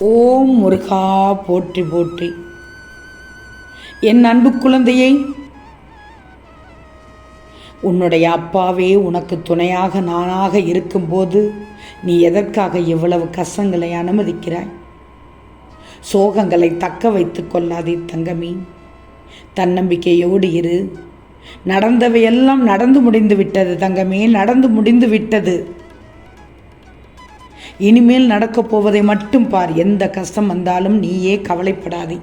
ஓம் முருகா போற்றி போற்றி. என் அன்பு குழந்தையை உன்னுடைய அப்பாவே உனக்கு துணையாக நானாக இருக்கும்போது நீ எதற்காக இவ்வளவு கஷ்டங்களை அனுமதிக்கிறாய்? சோகங்களை தக்க வைத்து கொள்ளாதே தங்கமி. தன்னம்பிக்கையோடு இரு. நடந்தவையெல்லாம் நடந்து முடிந்து விட்டது தங்கமே நடந்து முடிந்து விட்டது. இனிமேல் நடக்கப் போவதை மட்டும் பார். எந்த கஷ்டம் வந்தாலும் நீயே கவலைப்படாதே.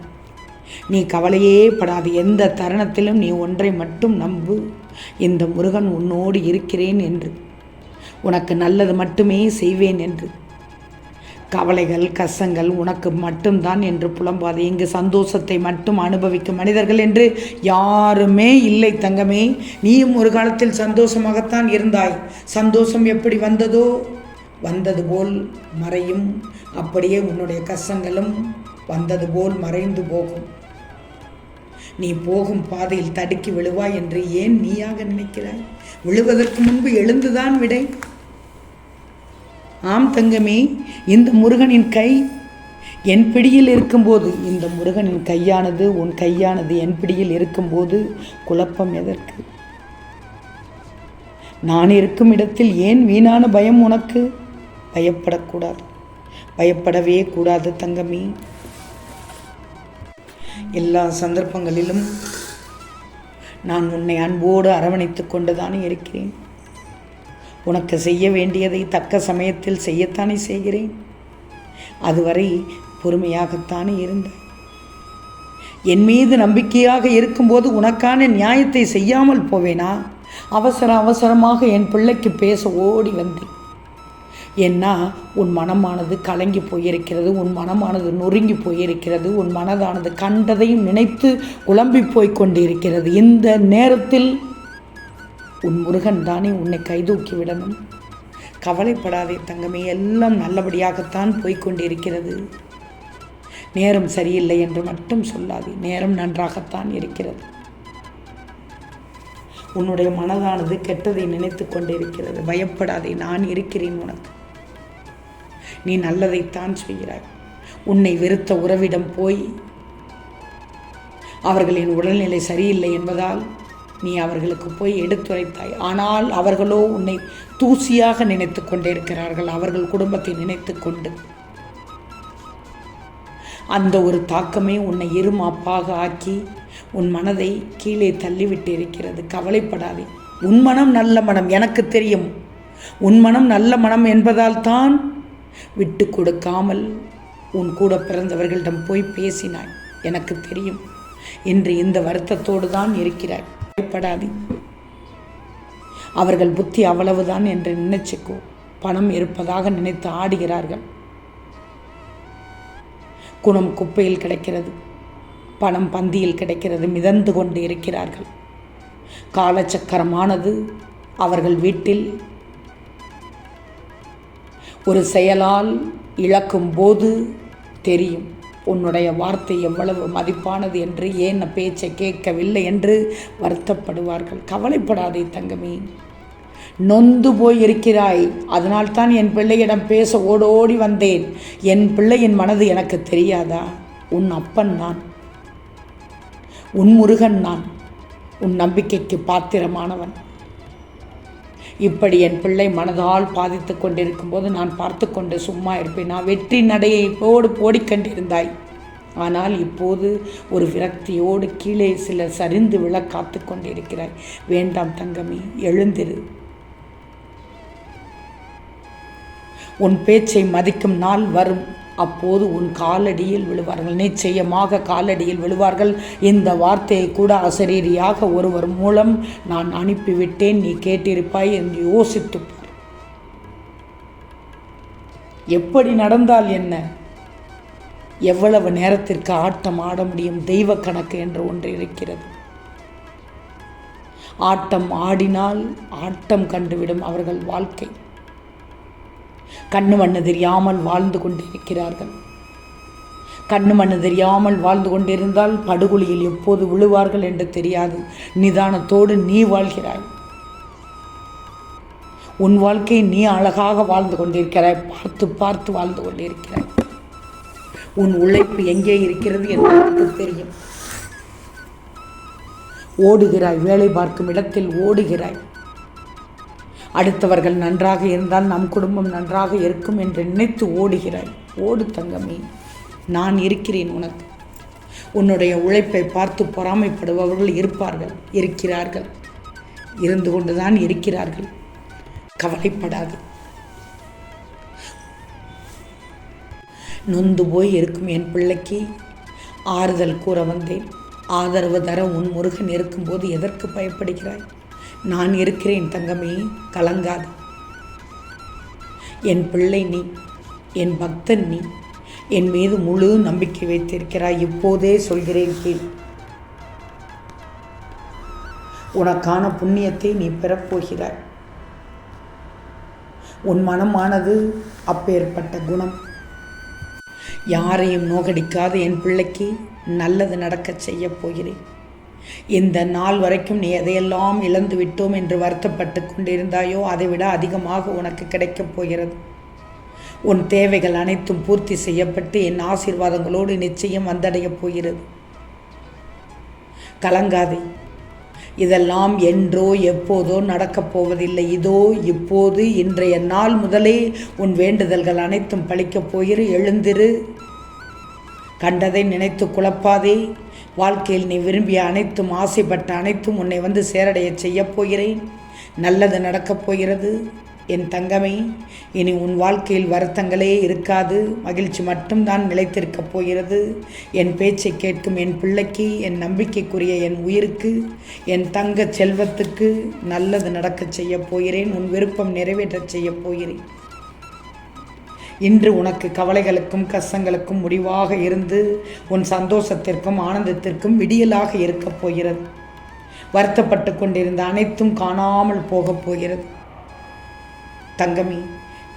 நீ கவலையே படாது. எந்த தருணத்திலும் நீ ஒன்றை மட்டும் நம்பு. இந்த முருகன் உன்னோடு இருக்கிறேன் என்று. உனக்கு நல்லது மட்டுமே செய்வேன் என்று. கவலைகள் கசங்கள் உனக்கு மட்டும்தான் என்று புலம்பாது. இங்கு சந்தோஷத்தை மட்டும் அனுபவிக்கும் மனிதர்கள் என்று யாருமே இல்லை தங்கமே. நீயும் ஒரு காலத்தில் சந்தோஷமாகத்தான் இருந்தாய். சந்தோஷம் எப்படி வந்ததோ வந்தது போல் மறையும். அப்படியே உன்னுடைய கஷ்டங்களும் வந்தது போல் மறைந்து போகும். நீ போகும் பாதையில் தடுக்கி விழுவாய் என்று ஏன் நீயாக நினைக்கிறாய்? விழுவதற்கு முன்பு எழுந்துதான் விடை. ஆம் தங்கமே இந்த முருகனின் கை என் பிடியில் இருக்கும்போது இந்த முருகனின் கையானது உன் கையானது என் பிடியில் இருக்கும்போது குழப்பம் எதற்கு? நான் இருக்கும் இடத்தில் ஏன் வீணான பயம் உனக்கு? பயப்படக்கூடாது. பயப்படவே கூடாது தங்கமி. எல்லா சந்தர்ப்பங்களிலும் நான் உன்னை அன்போடு அரவணைத்து கொண்டுதானே இருக்கிறேன். உனக்கு செய்ய வேண்டியதை தக்க சமயத்தில் செய்யத்தானே செய்கிறேன். அதுவரை பொறுமையாகத்தானே இருந்த. என் மீது நம்பிக்கையாக இருக்கும்போது உனக்கான நியாயத்தை செய்யாமல் போவேனா? அவசர அவசரமாக என் பிள்ளைக்கு பேச ஓடி வந்தேன். ஏன்னா உன் மனமானது கலங்கி போயிருக்கிறது உன் மனமானது நொறுங்கி போயிருக்கிறது உன் மனதானது கண்டதையும் நினைத்து குழம்பி போய் கொண்டிருக்கிறது இந்த நேரத்தில் உன் முருகன் தானே உன்னை கைதூக்கி விடணும். கவலைப்படாதே தங்கமே எல்லாம் நல்லபடியாகத்தான் போய்கொண்டிருக்கிறது நேரம் சரியில்லை என்று மட்டும் சொல்லாதே நேரம் நன்றாகத்தான் இருக்கிறது. உன்னுடைய மனதானது கெட்டதை நினைத்து கொண்டிருக்கிறது. பயப்படாதே நான் இருக்கிறேன் உனக்கு. நீ நல்லதைத்தான் செய்கிறாய். உன்னை வெறுத்த உறவிடம் போய் அவர்களின் உடல்நிலை சரியில்லை என்பதால் நீ அவர்களுக்கு போய் எடுத்துரைத்தாய். ஆனால் அவர்களோ உன்னை தூசியாக நினைத்து கொண்டிருக்கிறார்கள். அவர்கள் குடும்பத்தை நினைத்து கொண்டு. அந்த ஒரு தாக்கமே உன்னை இருமாப்பாக ஆக்கி உன் மனதை கீழே தள்ளிவிட்டு இருக்கிறது. கவலைப்படாதே. உன் மனம் நல்ல மனம். எனக்கு தெரியும். உன் மனம் நல்ல மனம் என்பதால் தான் விட்டு கொடுக்காமல் உன் கூட பிறந்தவர்களிடம் போய் பேசினாய். எனக்கு தெரியும். என்று இந்த வருத்தத்தோடு தான் இருக்கிறாய். பயப்படாதே. அவர்கள் புத்தி அவ்வளவுதான் என்று நினைச்சுக்கோ. பணம் இருப்பதாக நினைத்து ஆடுகிறார்கள். குணம் குப்பையில் கிடைக்கிறது. பணம் பந்தியில் கிடைக்கிறது. மிதந்து கொண்டு இருக்கிறார்கள். காலச்சக்கரமானது அவர்கள் வீட்டில் ஒரு செயலால் இழக்கும் போது தெரியும் உன்னுடைய வார்த்தை எவ்வளவு மதிப்பானது என்று ஏன் பேச்சை கேட்கவில்லை என்று வருத்தப்படுவார்கள். கவலைப்படாதே தங்கமே. நொந்து போய் இருக்கிறாய் அதனால்தான் என் பிள்ளையிடம் பேச ஓடோடி வந்தேன். என் பிள்ளையின் மனது எனக்கு தெரியாதா? உன் அப்பன் நான். உன் முருகன் நான். உன் நம்பிக்கைக்கு பாத்திரமானவன். இப்படி என் பிள்ளை மனதால் பாதித்து கொண்டிருக்கும் போது நான் பார்த்து கொண்டு சும்மா இருப்பேன். நான் வெற்றி நடையை போடு போடிக்கொண்டிருந்தாய் ஆனால் இப்போது ஒரு விரக்தியோடு கீழே சில சரிந்து விழ காத்து கொண்டிருக்கிறாய். வேண்டாம் தங்கமி எழுந்திரு. உன் பேச்சை மதிக்கும் நாள் வரும். அப்போது உன் காலடியில் விழுவார்கள். நிச்சயமாக காலடியில் விழுவார்கள். இந்த வார்த்தையை கூட அசரீரியாக ஒருவர் மூலம் நான் அனுப்பிவிட்டேன். நீ கேட்டிருப்பாய் என்று யோசித்து எப்படி நடந்தால் என்ன? எவ்வளவு நேரத்திற்கு ஆட்டம் ஆட முடியும் தெய்வ கணக்கு என்று ஒன்று இருக்கிறது. ஆட்டம் ஆடினால் ஆட்டம் கண்டுவிடும் அவர்கள் வாழ்க்கை. கண்ணு மண்ணு தெரியாமல் வாழ்ந்து கொண்டிருக்கிறார்கள். கண்ணு மண்ணு தெரியாமல் வாழ்ந்து கொண்டிருந்தால் படுகொலியில் எப்போது விழுவார்கள் என்று தெரியாது. நிதானத்தோடு நீ வாழ்கிறாய். உன் வாழ்க்கையை நீ அழகாக வாழ்ந்து கொண்டிருக்கிறாய். பார்த்து பார்த்து வாழ்ந்து கொண்டிருக்கிறாய். உன் உழைப்பு எங்கே இருக்கிறது என்று எனக்கு தெரியும். ஓடுகிறாய். வேலை பார்க்கும் இடத்தில் ஓடுகிறாய். அடுத்தவர்கள் நன்றாக இருந்தால் நம் குடும்பம் நன்றாக இருக்கும் என்று நினைத்து ஓடுகிறாய். ஓடு தங்கமே நான் இருக்கிறேன் உனக்கு. உன்னுடைய உழைப்பை பார்த்து பொறாமைப்படுபவர்கள் இருப்பார்கள் இருக்கிறார்கள். இருந்து கொண்டுதான் இருக்கிறார்கள். கவலைப்படாது. நொந்து போய் இருக்கும் என் பிள்ளைக்கு ஆறுதல் கூற வந்தேன். ஆதரவு தர உன் முருகன் இருக்கும்போது எதற்கு பயப்படுகிறாய்? நான் இருக்கிறேன் தங்கமே கலங்காது. என் பிள்ளை நீ என் பக்தன் நீ என் மீது முழு நம்பிக்கை வைத்திருக்கிறாய். இப்போதே சொல்கிறேன் கேள். உனக்கான புண்ணியத்தை நீ பெறப்போகிறாய். உன் மனமானது அப்பேற்பட்ட குணம். யாரையும் நோகடிக்காத என் பிள்ளைக்கு நல்லது நடக்கச் செய்யப் போகிறேன். இந்த நாள் வரைக்கும் நீ எதையெல்லாம் இழந்து விட்டோம் என்று வருத்தப்பட்டு கொண்டிருந்தாயோ அதைவிட அதிகமாக உனக்கு கிடைக்கப் போகிறது. உன் தேவைகள் அனைத்தும் பூர்த்தி செய்யப்பட்டு என் ஆசீர்வாதங்களோடு நிச்சயம் வந்தடையப் போகிறது. கலங்காதே. இதெல்லாம் என்றோ எப்போதோ நடக்கப் போவதில்லை. இதோ இப்போது இன்றைய நாள் முதலே உன் வேண்டுதல்கள் அனைத்தும் பழிக்கப் போயிரு எழுந்திரு. கண்டதை நினைத்து குழப்பாதே. வாழ்க்கையில் நீ விரும்பிய அனைத்தும் ஆசைப்பட்ட அனைத்தும் உன்னை வந்து சேரடைய செய்யப் போகிறேன். நல்லது நடக்கப் போகிறது. என் தங்கமே இனி உன் வாழ்க்கையில் வருத்தங்களே இருக்காது. மகிழ்ச்சி மட்டும்தான் நிலைத்திருக்கப் போகிறது. என் பேச்சை கேட்கும் என் பிள்ளைக்கு என் நம்பிக்கைக்குரிய என் உயிருக்கு என் தங்க செல்வத்துக்கு நல்லது நடக்கச் செய்யப் போகிறேன். உன் விருப்பம் நிறைவேற்றச் செய்யப் போகிறேன். இன்று உனக்கு கவலைகளுக்கும் கஷ்டங்களுக்கும் முடிவாக இருந்து உன் சந்தோஷத்திற்கும் ஆனந்தத்திற்கும் விடியலாக இருக்கப் போகிறது. வருத்தப்பட்டு கொண்டிருந்த அனைத்தும் காணாமல் போகப் போகிறது. தங்கமி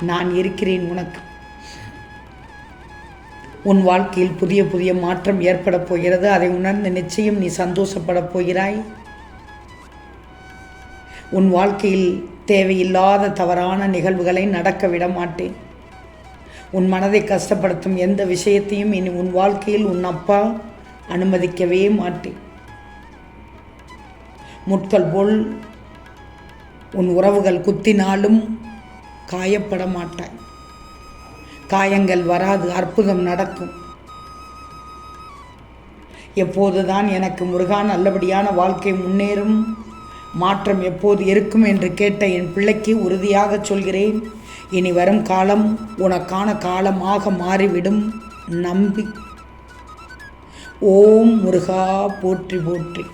நான் இருக்கிறேன் உனக்கு. உன் வாழ்க்கையில் புதிய புதிய மாற்றம் ஏற்பட போகிறது. அதை உணர்ந்து நிச்சயம் நீ சந்தோஷப்படப் போகிறாய். உன் வாழ்க்கையில் தேவையில்லாத தவறான நிகழ்வுகளை நடக்க விட மாட்டேன். உன் மனதை கஷ்டப்படுத்தும் எந்த விஷயத்தையும் இனி உன் வாழ்க்கையில் உன் அப்பா அனுமதிக்கவே மாட்டேன். முட்கள் போல் உன் உறவுகள் குத்தினாலும் காயப்பட மாட்டாய். காயங்கள் வராது அற்புதம் நடக்கும். எப்போதுதான் எனக்கு முருகா நல்லபடியான வாழ்க்கை முன்னேறும் மாற்றம் எப்போது இருக்கும் என்று கேட்ட என் பிள்ளைக்கு உறுதியாக சொல்கிறேன். இனி வரும் காலம் உனக்கான காலமாக மாறிவிடும். நம்பி ஓம் முருகா போற்றி போற்றி.